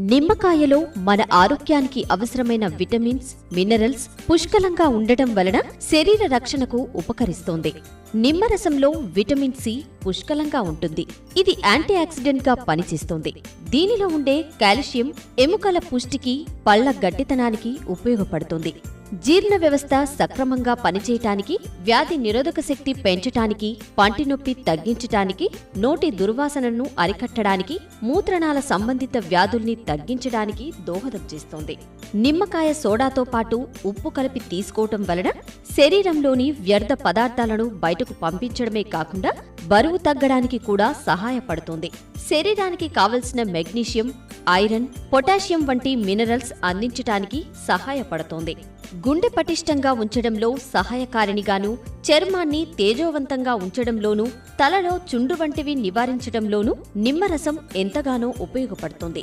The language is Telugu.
నిమ్మకాయలో మన ఆరోగ్యానికి అవసరమైన విటమిన్స్ మినరల్స్ పుష్కలంగా ఉండటం వలన శరీర రక్షణకు ఉపకరిస్తోంది. నిమ్మరసంలో విటమిన్ సి పుష్కలంగా ఉంటుంది. ఇది యాంటీ ఆక్సిడెంట్గా పనిచేస్తుంది. దీనిలో ఉండే కాల్షియం ఎముకల పుష్టికి పళ్ళ గట్టితనానికి ఉపయోగపడుతుంది. జీర్ణ వ్యవస్థ సక్రమంగా పనిచేయటానికి వ్యాధి నిరోధక శక్తి పెంచటానికి పంటి నొప్పి తగ్గించటానికి నోటి దుర్వాసనను అరికట్టడానికి మూత్రనాల సంబంధిత వ్యాధుల్ని తగ్గించడానికి దోహదం చేస్తోంది. నిమ్మకాయ సోడాతో పాటు ఉప్పు కలిపి తీసుకోవటం వలన శరీరంలోని వ్యర్థ పదార్థాలను బయటకు పంపించడమే కాకుండా బరువు తగ్గడానికి కూడా సహాయపడుతుంది. శరీరానికి కావలసిన మెగ్నీషియం ఐరన్ పొటాషియం వంటి మినరల్స్ అందించటానికి సహాయపడుతోంది. గుండె పటిష్టంగా ఉంచడంలో సహాయకారిణిగాను చర్మాన్ని తేజోవంతంగా ఉంచడంలోనూ తలలో చుండ్రు వంటివి నివారించడంలోనూ నిమ్మరసం ఎంతగానో ఉపయోగపడుతుంది.